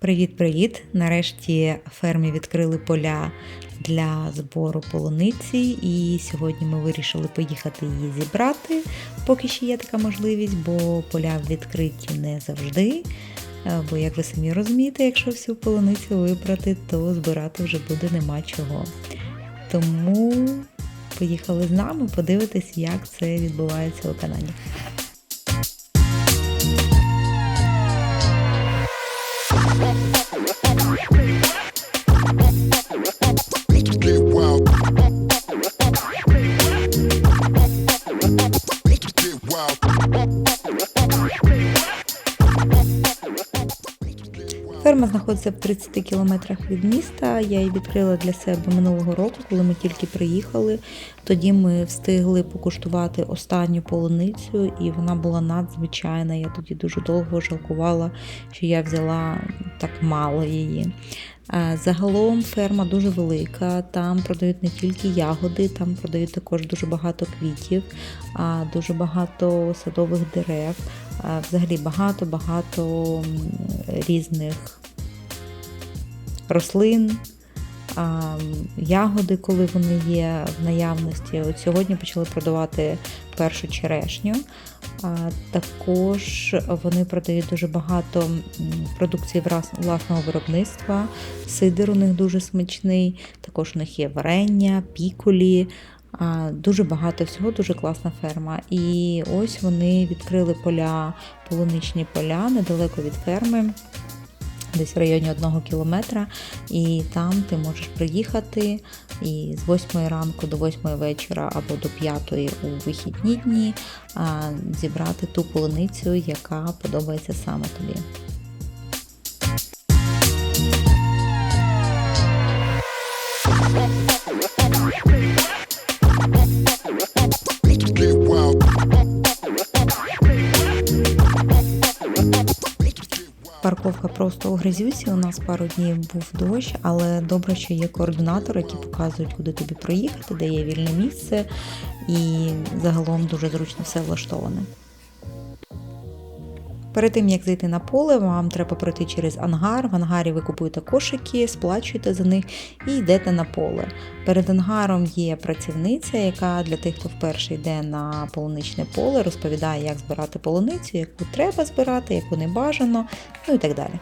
Привіт-привіт! Нарешті фермі відкрили поля для збору полуниці, і сьогодні ми вирішили поїхати її зібрати, поки ще є така можливість, бо поля відкриті не завжди. Е, Бо, як ви самі розумієте, якщо всю полуницю вибрати, то збирати вже буде нема чого. Тому поїхали з нами подивитись, як це відбувається у Канаді. Ферма знаходиться в 30 кілометрах від міста. Я її відкрила для себе минулого року, коли ми тільки приїхали. Тоді ми встигли покуштувати останню полуницю, і вона була надзвичайна. Я тоді дуже довго жалкувала, що я взяла так мало її. Загалом ферма дуже велика. Там продають не тільки ягоди, там продають також дуже багато квітів, дуже багато садових дерев. Взагалі багато-багато різних рослин, ягоди, коли вони є в наявності. От сьогодні почали продавати першу черешню. Також вони продають дуже багато продукції власного виробництва. Сидир у них дуже смачний, також у них є варення, пікулі. Дуже багато всього, дуже класна ферма. І ось вони відкрили поля, полуничні поля недалеко від ферми десь в районі одного кілометра, і там ти можеш приїхати і з 8 ранку до 8 вечора або до 5 у вихідні дні зібрати ту полуницю, яка подобається саме тобі. Парковка просто у грязюці. У нас пару днів був дощ, але добре, що є координатори, які показують, куди тобі проїхати, де є вільне місце, і загалом дуже зручно все влаштоване. Перед тим як зайти на поле, вам треба пройти через ангар. В ангарі ви купуєте кошики, сплачуєте за них і йдете на поле. Перед ангаром є працівниця, яка для тих, хто вперше йде на полуничне поле, розповідає, як збирати полуницю, яку треба збирати, яку не бажано, ну і так далі.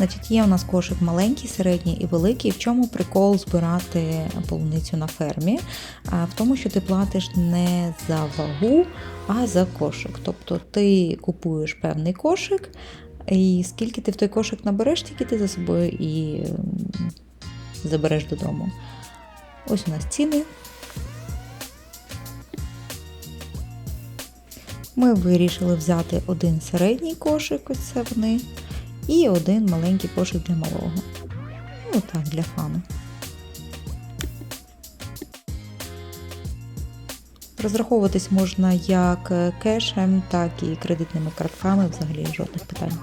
Значить, є у нас кошик маленький, середній і великий. В чому прикол збирати полуницю на фермі? В тому, що ти платиш не за вагу, а за кошик. Тобто ти купуєш певний кошик, і скільки ти в той кошик набереш, тільки ти за собою і забереш додому. Ось у нас ціни. Ми вирішили взяти один середній кошик, ось це вони, і один маленький кошик для малого. Ну так, для фану. Розраховуватись можна як кешем, так і кредитними картками, взагалі жодних питань.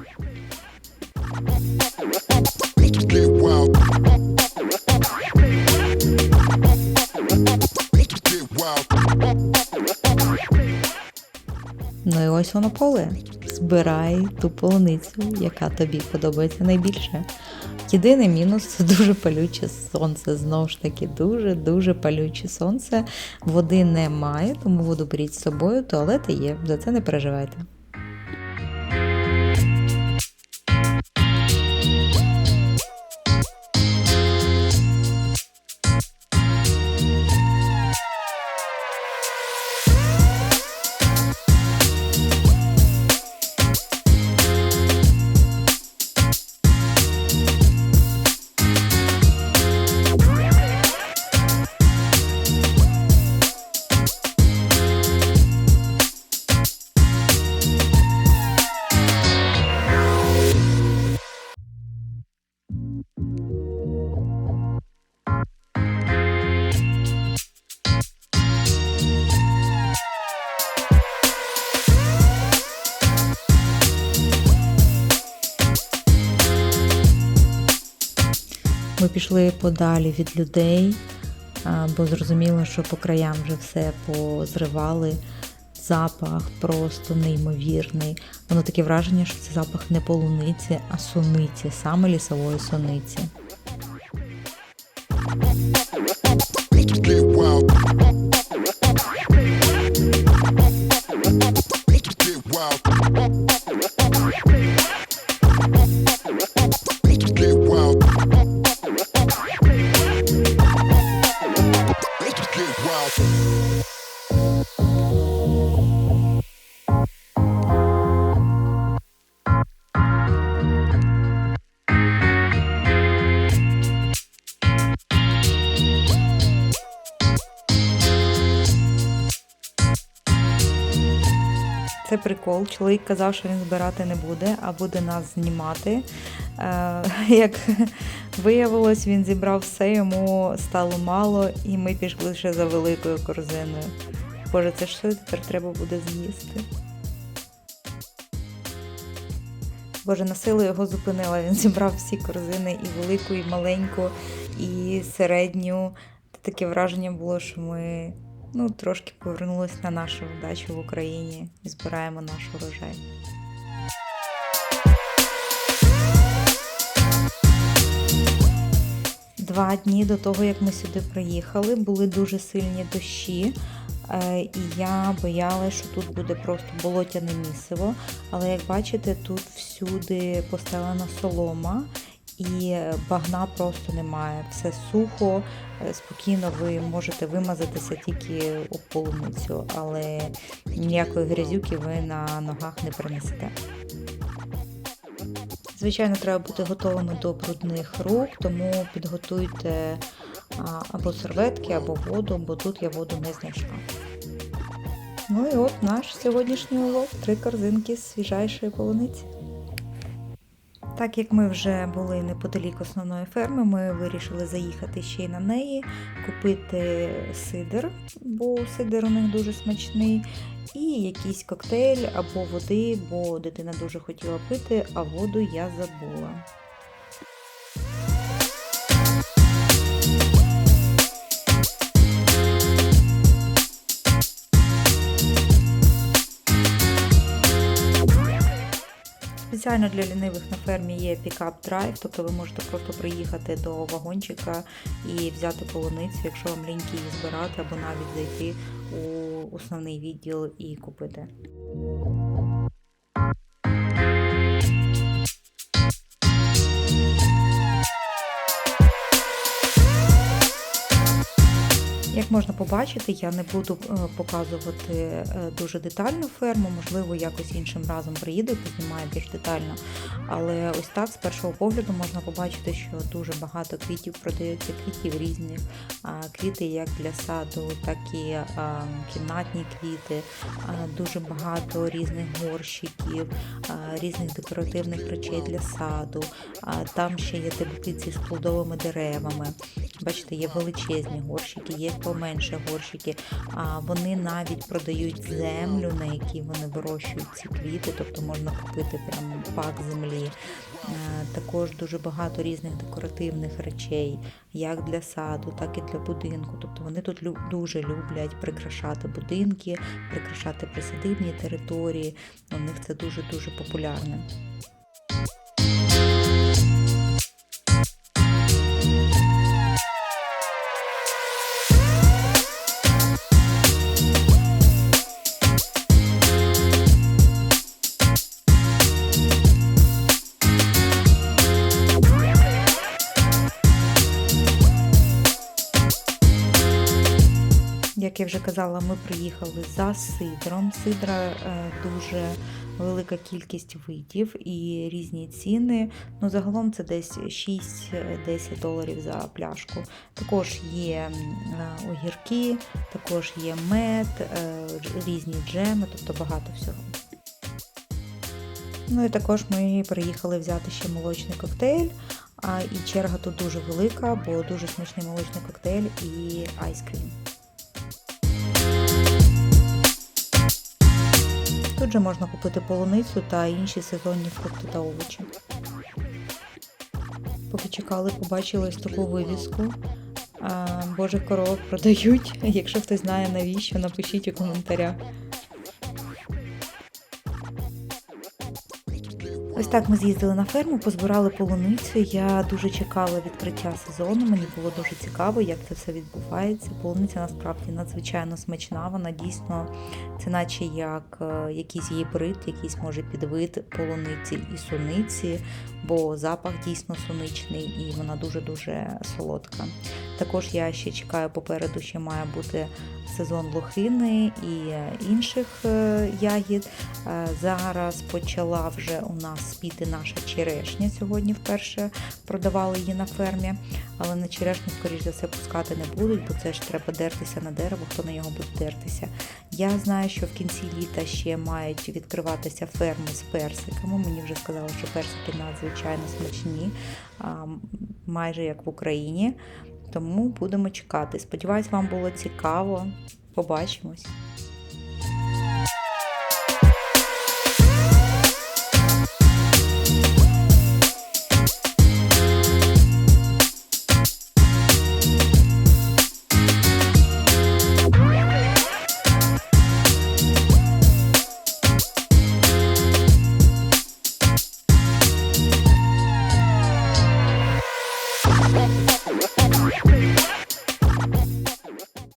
Ну і ось воно поле. Збирай ту полуницю, яка тобі подобається найбільше. Єдиний мінус це дуже палюче сонце. Знову ж таки, дуже-дуже палюче сонце. Води немає, тому воду беріть з собою, туалети є, за це не переживайте. Ми пішли подалі від людей, бо зрозуміло, що по краям вже все позривали. Запах просто неймовірний. Воно таке враження, що це запах не полуниці, а суниці, саме лісової суниці. Get Це прикол. Чоловік казав, що він збирати не буде, а буде нас знімати. Е, Як виявилось, він зібрав все, йому стало мало, і ми пішли ще за великою корзиною. Боже, це що тепер треба буде з'їсти? Боже, на силу його зупинила. Він зібрав всі корзини, і велику, і маленьку, і середню. Таке враження було, що ми ну, трошки повернулися на нашу дачу в Україні і збираємо наш урожай. Два дні до того, як ми сюди приїхали, були дуже сильні дощі. е, І я боялася, що тут буде просто болотяне місиво. Але як бачите, тут всюди постелена солома і багна просто немає. Все сухо, е, спокійно ви можете вимазатися тільки у полуницю, але ніякої грязюки ви на ногах не принесете. Звичайно, треба бути готовими до брудних рук, тому підготуйте або серветки, або воду, бо тут я воду не знайшла. Ну і от наш сьогоднішній улов три корзинки свіжайшої полуниці. Так як ми вже були неподалік основної ферми, ми вирішили заїхати ще й на неї, купити сидр, бо сидр у них дуже смачний, і якийсь коктейль або води, бо дитина дуже хотіла пити, а воду я забула. Спеціально для лінивих на фермі є пікап драйв, тобто ви можете просто приїхати до вагончика і взяти полуницю, якщо вам ліньки її збирати, або навіть зайти у основний відділ і купити. Як можна побачити, я не буду е, показувати е, дуже детальну ферму, можливо, якось іншим разом приїду і познімаю більш детально. Але ось так, з першого погляду, можна побачити, що дуже багато квітів продаються, квітів різних, квіти як для саду, так і кімнатні квіти, дуже багато різних горщиків, різних декоративних речей для саду. Там ще є теплиці з плодовими деревами. Бачите, є величезні горщики, є поменше горщики. А вони навіть продають землю, на якій вони вирощують ці квіти, тобто можна купити прям пак землі. Е, Також дуже багато різних декоративних речей, як для саду, так і для будинку. Тобто вони тут дуже люблять прикрашати будинки, прикрашати присадибні території. У них це дуже дуже популярне. Як я вже казала, ми приїхали за сидром. Сидра е, дуже велика кількість видів і різні ціни. Ну, загалом це десь 6-10 доларів за пляшку. Також є е, огірки, також є мед, е, різні джеми, тобто багато всього. Ну і також ми приїхали взяти ще молочний коктейль. А, і черга тут дуже велика, бо дуже смачний молочний коктейль і айскрім. Тут же можна купити полуницю та інші сезонні фрукти та овочі. Поки чекали, побачили ось таку вивіску. Божих коровок продають. Якщо хтось знає навіщо, напишіть у коментарях. Ось так ми з'їздили на ферму, позбирали полуницю. Я дуже чекала відкриття сезону. Мені було дуже цікаво, як це все відбувається. Полуниця насправді надзвичайно смачна. Вона дійсно це наче як е, якийсь гібрид, якийсь може підвид полуниці і суниці, бо запах дійсно суничний і вона дуже-дуже солодка. Також я ще чекаю попереду, ще має бути сезон лохини і е, інших е, ягід. Е, Зараз почала вже у нас спіти наша черешня. Сьогодні вперше продавали її на фермі, але на черешню, скоріш за все, пускати не будуть, бо це ж треба дертися на дерево, хто на нього буде дертися. Я знаю, що в кінці літа ще мають відкриватися ферми з персиками. Мені вже сказали, що персики надзвичайно смачні, майже як в Україні. Тому будемо чекати. Сподіваюсь, вам було цікаво. Побачимось.